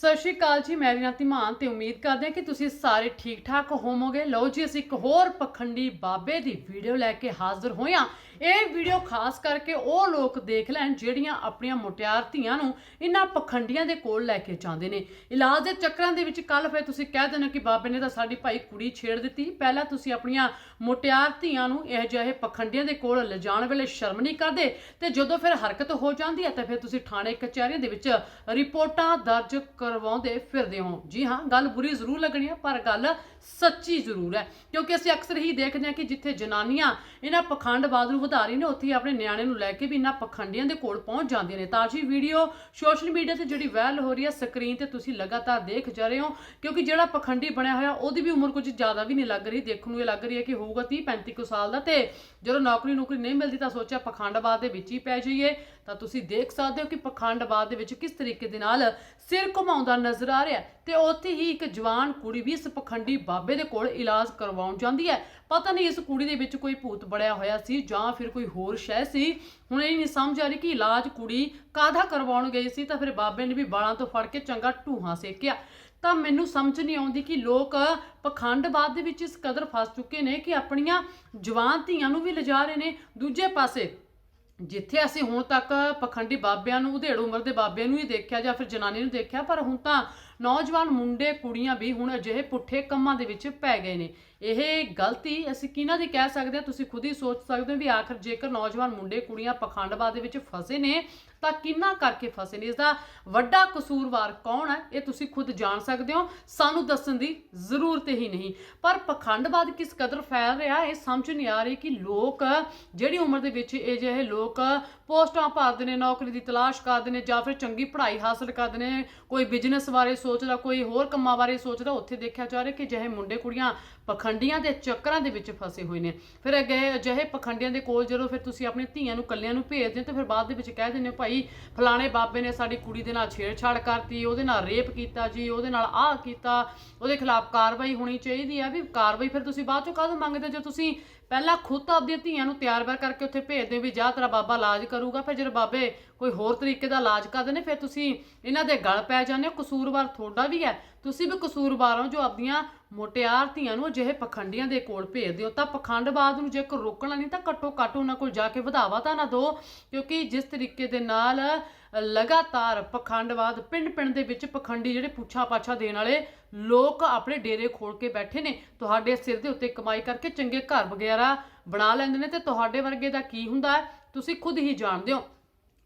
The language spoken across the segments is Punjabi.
ਸਤਿ ਸ਼੍ਰੀ ਅਕਾਲ ਜੀ, ਮੈਂ ਰੀਨਾ ਧੀਮਾਨ ਤੇ ਉਮੀਦ ਕਰਦੇ ਹਾਂ ਕਿ ਤੁਸੀਂ ਸਾਰੇ ਠੀਕ ਠਾਕ ਹੋਵੋਗੇ। ਲਓ ਜੀ, ਅਸੀਂ ਇੱਕ ਹੋਰ ਪਖੰਡੀ ਬਾਬੇ ਦੀ ਵੀਡੀਓ ਲੈ ਕੇ ਹਾਜ਼ਰ ਹੋਏ ਹਾਂ। ਇਹ ਵੀਡੀਓ ਖਾਸ ਕਰਕੇ ਉਹ ਲੋਕ ਦੇਖ ਲੈਣ ਜਿਹੜੀਆਂ ਆਪਣੀਆਂ ਮੁਟਿਆਰ ਧੀਆਂ ਨੂੰ ਇਹਨਾਂ ਪਖੰਡੀਆਂ ਦੇ ਕੋਲ ਲੈ ਕੇ ਜਾਂਦੇ ਨੇ। ਇਲਾਜ ਦੇ ਚੱਕਰਾਂ ਦੇ ਵਿੱਚ ਕੱਲ ਫਿਰ ਤੁਸੀਂ ਕਹਿ ਦੇਣਾ ਕਿ ਬਾਬੇ ਨੇ ਤਾਂ ਸਾਡੀ ਭਾਈ ਕੁੜੀ ਛੇੜ ਦਿੱਤੀ। ਪਹਿਲਾਂ ਤੁਸੀਂ ਆਪਣੀਆਂ ਮੁਟਿਆਰ ਧੀਆਂ ਨੂੰ ਇਹ ਜਿਹੇ ਪਖੰਡੀਆਂ ਦੇ ਕੋਲ ਲਿਜਾਣ ਵੇਲੇ ਸ਼ਰਮ ਨਹੀਂ ਕਰਦੇ ਤੇ ਜਦੋਂ ਫਿਰ ਹਰਕਤ ਹੋ ਜਾਂਦੀ ਹੈ ਤਾਂ ਫਿਰ ਤੁਸੀਂ ਥਾਣੇ ਕਚਹਿਰੀਆਂ ਦੇ ਵਿੱਚ ਰਿਪੋਰਟਾਂ ਦਰਜ ਕਰ ਕਰਵਾਉਂਦੇ ਫਿਰਦੇ ਹੋ। ਜੀ ਹਾਂ, ਗੱਲ ਬੁਰੀ ਜ਼ਰੂਰ ਲੱਗਣੀ ਹੈ ਪਰ ਗੱਲ ਸੱਚੀ ਜ਼ਰੂਰ ਹੈ। ਕਿਉਂਕਿ ਅਸੀਂ ਅਕਸਰ ਹੀ ਦੇਖਦੇ ਹਾਂ ਕਿ ਜਿੱਥੇ ਜਨਾਨੀਆਂ ਇਹਨਾਂ ਪਖੰਡਵਾਦ ਨੂੰ ਵਧਾ ਰਹੀ ਨੇ, ਉੱਥੇ ਹੀ ਆਪਣੇ ਨਿਆਣੇ ਨੂੰ ਲੈ ਕੇ ਵੀ ਇਹਨਾਂ ਪਖੰਡੀਆਂ ਦੇ ਕੋਲ ਪਹੁੰਚ ਜਾਂਦੀਆਂ ਨੇ। ਤਾਜੀ ਵੀਡੀਓ ਸੋਸ਼ਲ ਮੀਡੀਆ ਤੇ ਜਿਹੜੀ ਵਾਇਰਲ ਹੋ ਰਹੀ ਹੈ, ਸਕਰੀਨ ਤੇ ਤੁਸੀਂ ਲਗਾਤਾਰ ਦੇਖ ਜਾ ਰਹੇ ਹੋ, ਕਿਉਂਕਿ ਜਿਹੜਾ ਪਖੰਡੀ ਬਣਿਆ ਹੋਇਆ, ਉਹਦੀ ਵੀ ਉਮਰ ਕੁਝ ਜ਼ਿਆਦਾ ਵੀ ਨਹੀਂ ਲੱਗ ਰਹੀ। ਦੇਖਣ ਨੂੰ ਇਹ ਲੱਗ ਰਹੀ ਹੈ ਕਿ ਹੋਊਗਾ 30 35 ਕੁ ਸਾਲ ਦਾ ਤੇ ਜਦੋਂ ਨੌਕਰੀ ਨੌਕਰੀ ਨਹੀਂ ਮਿਲਦੀ ਤਾਂ ਸੋਚਿਆ ਪਖੰਡਵਾਦ ਦੇ ਵਿੱਚ ਹੀ ਪੈ ਜਾਈਏ। ਤਾਂ ਤੁਸੀਂ ਦੇਖ ਸਕਦੇ ਹੋ ਕਿ ਪਖੰਡਵਾਦ ਦੇ ਵਿੱਚ ਕਿਸ ਤਰੀਕੇ ਦੇ ਨਾਲ ਸਿਰ ਘੁਮਾਉਂਦਾ ਨਜ਼ਰ ਆ ਰਿਹਾ ਤੇ ਉੱਥੇ ਹੀ ਇੱਕ ਜਵਾਨ ਕੁੜੀ ਵੀ ਇਸ ਪਖੰਡੀ ਬਾਬੇ ਦੇ ਕੋਲ ਇਲਾਜ ਕਰਵਾਉਣ ਜਾਂਦੀ ਹੈ। ਪਤਾ ਨਹੀਂ ਇਸ ਕੁੜੀ ਦੇ ਵਿੱਚ ਕੋਈ ਭੂਤ ਬੜਿਆ ਹੋਇਆ ਸੀ ਜਾਂ ਫਿਰ ਕੋਈ ਹੋਰ ਸ਼ੈ ਸੀ। ਹੁਣ ਇਹ ਨਹੀਂ ਸਮਝ ਆ ਰਹੀ ਕਿ ਇਲਾਜ ਕੁੜੀ ਕਾਹਦਾ ਕਰਵਾਉਣ ਗਈ ਸੀ ਤਾਂ ਫਿਰ ਬਾਬੇ ਨੇ ਵੀ ਬਾਲਾਂ ਤੋਂ ਫੜ ਕੇ ਚੰਗਾ ਢੂਹਾਂ ਸੇਕਿਆ। ਤਾਂ ਮੈਨੂੰ ਸਮਝ ਨਹੀਂ ਆਉਂਦੀ ਕਿ ਲੋਕ ਪਖੰਡਵਾਦ ਦੇ ਵਿੱਚ ਇਸ ਕਦਰ ਫਸ ਚੁੱਕੇ ਨੇ ਕਿ ਆਪਣੀਆਂ ਜਵਾਨ ਧੀਆਂ ਨੂੰ ਵੀ ਲਿਜਾ ਰਹੇ ਨੇ। ਦੂਜੇ ਪਾਸੇ ਜਿੱਥੇ ਅਸੀਂ ਹੁਣ ਤੱਕ ਪਖੰਡੀ ਬਾਬਿਆਂ ਨੂੰ, ਉਧੇੜ ਉਮਰ ਦੇ ਬਾਬਿਆਂ ਨੂੰ ਹੀ ਦੇਖਿਆ ਜਾਂ ਫਿਰ ਜਨਾਨੀ ਨੂੰ ਦੇਖਿਆ, ਪਰ ਹੁਣ ਤਾਂ ਨੌਜਵਾਨ ਮੁੰਡੇ ਕੁੜੀਆਂ ਵੀ ਹੁਣ ਅਜਿਹੇ ਪੁੱਠੇ ਕੰਮਾਂ ਦੇ ਵਿੱਚ ਪੈ ਗਏ ਨੇ। ਇਹ ਗਲਤੀ ਅਸੀਂ ਕਿਹਨਾਂ ਦੀ ਕਹਿ ਸਕਦੇ ਹਾਂ? ਤੁਸੀਂ ਖੁਦ ਹੀ ਸੋਚ ਸਕਦੇ ਹੋ ਵੀ ਆਖਰ ਜੇਕਰ ਨੌਜਵਾਨ ਮੁੰਡੇ ਕੁੜੀਆਂ ਪਖੰਡਵਾਦ ਦੇ ਵਿੱਚ ਫਸੇ ਨੇ, ਤਾਂ ਕਿੰਨਾ ਕਰਕੇ ਫਸੇ ਨੇ? ਇਸ ਦਾ ਵੱਡਾ ਕਸੂਰਵਾਰ ਕੌਣ ਹੈ? ਇਹ ਤੁਸੀਂ ਖੁਦ ਜਾਣ ਸਕਦੇ ਹੋ। ਸਾਨੂੰ ਦੱਸਣ ਦੀ ਜ਼ਰੂਰਤ ਹੀ ਨਹੀਂ। ਪਰ ਪਖੰਡਵਾਦ ਕਿਸ ਕਦਰ ਫੈਲ ਰਿਹਾ, ਇਹ ਸਮਝ ਨਹੀਂ ਆ ਰਹੀ ਕਿ ਲੋਕ, ਜਿਹੜੀ ਉਮਰ ਦੇ ਵਿੱਚ ਇਹ ਜਿਹੇ ਲੋਕ ਪੋਸਟਾਂ ਭਰਦੇ ਨੇ, ਨੌਕਰੀ ਦੀ ਤਲਾਸ਼ ਕਰਦੇ ਨੇ ਜਾਂ ਫਿਰ ਚੰਗੀ ਪੜ੍ਹਾਈ ਹਾਸਲ ਕਰਦੇ ਨੇ, ਕੋਈ ਬਿਜ਼ਨਸ ਬਾਰੇ ਸੋਚਦਾ, ਕੋਈ ਹੋਰ ਕੰਮਾਂ ਬਾਰੇ ਸੋਚਦਾ, ਉੱਥੇ ਦੇਖਿਆ ਜਾ ਰਿਹਾ ਕਿ ਜਿਹੇ ਮੁੰਡੇ ਕੁੜੀਆਂ ਪਖੰਡੀਆਂ ਦੇ ਚੱਕਰਾਂ ਦੇ ਵਿੱਚ ਫਸੇ ਹੋਏ ਨੇ ਫਿਰ ਅੱਗੇ ਅਜਿਹੇ ਪਖੰਡੀਆਂ ਦੇ ਕੋਲ ਜਦੋਂ ਫਿਰ ਤੁਸੀਂ ਆਪਣੇ ਧੀਆਂ ਨੂੰ, ਕੱਲਿਆਂ ਨੂੰ ਭੇਜਦੇ ਹੋ, ਤਾਂ ਫਿਰ ਬਾਅਦ ਦੇ ਵਿੱਚ ਕਹਿ ਦਿੰਦੇ ਹੋ, ਭਾਈ, ਫਲਾਣੇ ਬਾਬੇ ਨੇ ਸਾਡੀ ਕੁੜੀ ਦੇ ਨਾਲ ਛੇੜਛਾੜ ਕਰਤੀ, ਉਹਦੇ ਨਾਲ ਰੇਪ ਕੀਤਾ ਜੀ, ਉਹਦੇ ਨਾਲ ਆਹ ਕੀਤਾ, ਉਹਦੇ ਖਿਲਾਫ ਕਾਰਵਾਈ ਹੋਣੀ ਚਾਹੀਦੀ ਆ ਵੀ ਕਾਰਵਾਈ ਫਿਰ ਤੁਸੀਂ ਬਾਅਦ ਚੋਂ ਕਾਹਦੋਂ ਮੰਗਦੇ ਹੋ? ਜੇ ਤੁਸੀਂ ਪਹਿਲਾਂ ਖੁਦ ਆਪਦੀਆਂ ਧੀਆਂ ਨੂੰ ਤਿਆਰ-ਬਾਰ ਕਰਕੇ ਉੱਥੇ ਭੇਜਦੇ ਹੋ ਵੀ ਜਾ ਤੇਰਾ ਬਾਬਾ ਇਲਾਜ ਕਰੂਗਾ, ਫਿਰ ਜਦੋਂ ਬਾਬੇ ਕੋਈ ਹੋਰ ਤਰੀਕੇ ਦਾ ਇਲਾਜ ਕਰਦੇ ਨੇ, ਫਿਰ ਤੁਸੀਂ ਇਹਨਾਂ ਦੇ ਗਲ ਪੈ ਜਾਂਦੇ ਹੋ, ਕਸੂਰਵਾਰ ਤੁਹਾਡਾ ਵੀ ਹੈ। ਤੁਸੀਂ ਵੀ ਕਸੂਰਵਾਰ ਹੋ ਜੋ ਆਪਦੀਆਂ ਮੋਟਿਆਰ ਧੀਆਂ ਨੂੰ ਅਜਿਹੇ ਪਖੰਡੀਆਂ ਦੇ ਕੋਲ ਭੇਜਦੇ ਹੋ ਤਾਂ ਪਖੰਡਵਾਦ ਨੂੰ ਜੇਕਰ ਰੋਕਣਾ ਨਹੀਂ, ਤਾਂ ਘੱਟੋ ਘੱਟ ਉਹਨਾਂ ਕੋਲ ਜਾ ਕੇ ਵਧਾਵਾ ਤਾਂ ਨਾ ਦਿਓ, ਕਿਉਂਕਿ ਜਿਸ ਤਰੀਕੇ ਦੇ ਨਾਲ ਲਗਾਤਾਰ ਪਖੰਡਵਾਦ ਪਿੰਡ-ਪਿੰਡ ਦੇ ਵਿੱਚ ਪਖੰਡੀ ਜਿਹੜੇ ਪੁੱਛਾ ਪਾਛਾ ਦੇਣ ਵਾਲੇ ਲੋਕ ਆਪਣੇ ਡੇਰੇ ਖੋਲ ਕੇ ਬੈਠੇ ਨੇ, ਤੁਹਾਡੇ ਸਿਰ ਦੇ ਉੱਤੇ ਕਮਾਈ ਕਰਕੇ ਚੰਗੇ ਘਰ ਵਗੈਰਾ ਬਣਾ ਲੈਂਦੇ ਨੇ, ਤੇ ਤੁਹਾਡੇ ਵਰਗੇ ਦਾ ਕੀ ਹੁੰਦਾ ਤੁਸੀਂ ਖੁਦ ਹੀ ਜਾਣਦੇ ਹੋ।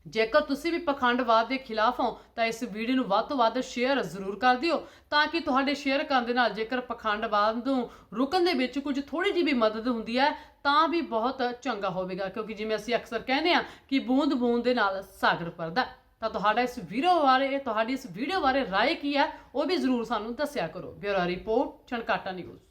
ਜੇਕਰ ਤੁਸੀਂ ਵੀ ਪਖੰਡਵਾਦ ਦੇ ਖਿਲਾਫ ਹੋ ਤਾਂ ਇਸ ਵੀਡੀਓ ਨੂੰ ਵੱਧ ਤੋਂ ਵੱਧ ਸ਼ੇਅਰ ਜ਼ਰੂਰ ਕਰ ਦਿਓ ਤਾਂ ਕਿ ਤੁਹਾਡੇ ਸ਼ੇਅਰ ਕਰਨ ਦੇ ਨਾਲ ਜੇਕਰ ਪਖੰਡਵਾਦ ਨੂੰ ਰੁਕਣ ਦੇ ਵਿੱਚ ਕੁਝ ਥੋੜੀ ਜਿਹੀ ਵੀ ਮਦਦ ਹੁੰਦੀ ਹੈ ਤਾਂ ਵੀ ਬਹੁਤ ਚੰਗਾ ਹੋਵੇਗਾ ਕਿਉਂਕਿ ਜਿਵੇਂ ਅਸੀਂ ਅਕਸਰ ਕਹਿੰਦੇ ਆ ਕਿ ਬੂੰਦ ਬੂੰਦ ਦੇ ਨਾਲ ਸਾਗਰ ਭਰਦਾ ਤਾਂ ਤੁਹਾਡਾ ਇਸ ਵੀਡੀਓ ਬਾਰੇ ਤੁਹਾਡੀ ਇਸ ਵੀਡੀਓ ਬਾਰੇ رائے ਕੀ ਹੈ ਉਹ ਵੀ ਜ਼ਰੂਰ ਸਾਨੂੰ ਦੱਸਿਆ ਕਰੋ ਬਿਊਰੋ ਰਿਪੋਰਟ ਛਣਕਾਟਾ ਨਿਊਜ਼